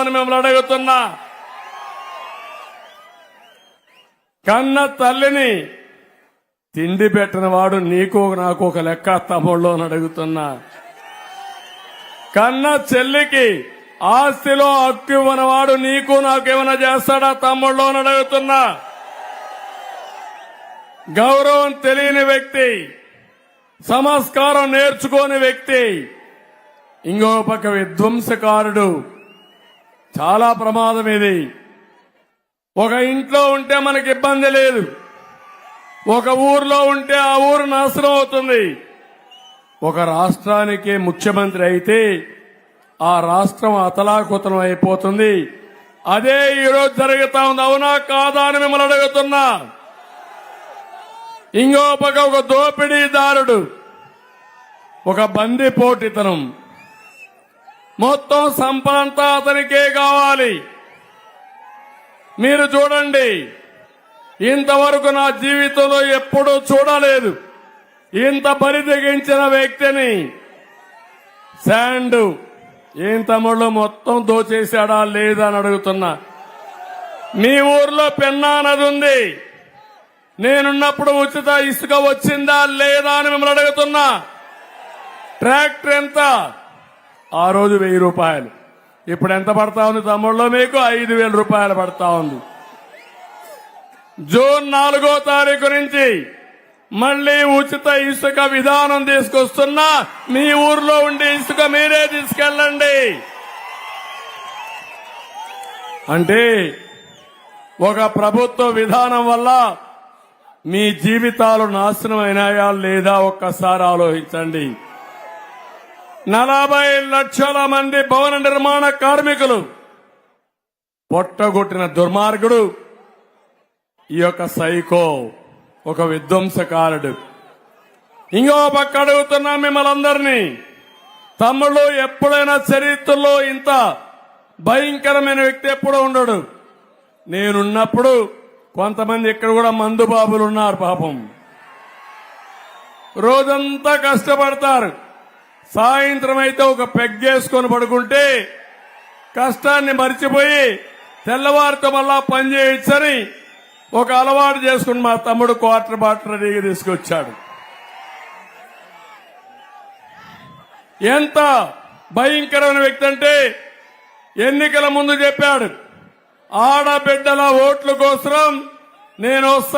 అని మిమ్మల్ని అడుగుతున్నా. కన్న తల్లిని తిండి పెట్టిన వాడు నీకు నాకు ఒక లెక్క తమ్ముళ్ళు అని అడుగుతున్నా. కన్న చెల్లికి ఆస్తిలో హక్కు ఇవ్వనవాడు నీకు నాకేమైనా చేస్తాడా తమ్ముళ్ళు అని అడుగుతున్నా. గౌరవం తెలియని వ్యక్తి సంస్కారం నేర్చుకోని వ్యక్తి ఇంకో పక్క విధ్వంసకారుడు చాలా ప్రమాదం ఇది. ఒక ఇంట్లో ఉంటే మనకి ఇబ్బంది లేదు. ఒక ఊర్లో ఉంటే ఆ ఊరు నాశనం అవుతుంది. ఒక రాష్ట్రానికి ముఖ్యమంత్రి అయితే ఆ రాష్ట్రం అతలాకుతలం అయిపోతుంది. అదే ఈరోజు జరుగుతా ఉంది. అవునా కాదా అని మిమ్మల్ని అడుగుతున్నా. ఇంకో పక్క ఒక దోపిడీదారుడు ఒక బందిపోటితనం మొత్తం సంపదంతా అతనికే కావాలి. మీరు చూడండి ఇంతవరకు నా జీవితంలో ఎప్పుడూ చూడలేదు. ఇంత పరితెగించిన వ్యక్తిని శాండ్ ఏం తమ్ముళ్ళు మొత్తం దోచేశాడా లేదా అని అడుగుతున్నా. మీ ఊర్లో పెన్నా నది ఉంది. నేనున్నప్పుడు ఉచిత ఇసుక వచ్చిందా లేదా అని మిమ్మల్ని అడుగుతున్నా. ట్రాక్టర్ ఎంత? ఆ రోజు వెయ్యి రూపాయలు. ఇప్పుడు ఎంత పడతా ఉంది తమ్ముళ్ళో మీకు? ఐదు వేల రూపాయలు పడతా ఉంది. జూన్ నాలుగో తారీఖు నుంచి మళ్ళీ ఉచిత ఇసుక విధానం తీసుకొస్తున్నా మీ ఊర్లో ఉండే ఇసుక మీరే తీసుకెళ్ళండి. అంటే ఒక ప్రభుత్వ విధానం వల్ల మీ జీవితాలు నాశనం అయినాయా లేదా ఒక్కసారి ఆలోచించండి. నలభై లక్షల మంది భవన నిర్మాణ కార్మికులు పొట్టగొట్టిన దుర్మార్గుడు ఈ యొక్క సైకో ఒక విధ్వంసకారుడు. ఇంకో పక్క అడుగుతున్నా మిమ్మల్ని అందరినీ తమ్ముళ్ళు ఎప్పుడైనా చరిత్రలో ఇంత భయంకరమైన వ్యక్తి ఎప్పుడూ ఉండడు. నేనున్నప్పుడు కొంతమంది ఇక్కడ కూడా మందు బాబులు ఉన్నారు పాపం. రోజంతా కష్టపడతారు. సాయంత్రం అయితే ఒక పెగ్గేసుకొని పడుకుంటే కష్టాన్ని మర్చిపోయి తెల్లవారితో మళ్ళా పని చేయొచ్చని ఒక అలవాటు చేసుకుని మా తమ్ముడు క్వార్టర్ బాటర్ రెడీగా తీసుకొచ్చాడు. ఎంత భయంకరమైన వ్యక్తి అంటే ఎన్నికల ముందు చెప్పాడు ఆడబిడ్డల ఓట్ల కోసం నేను వస్తా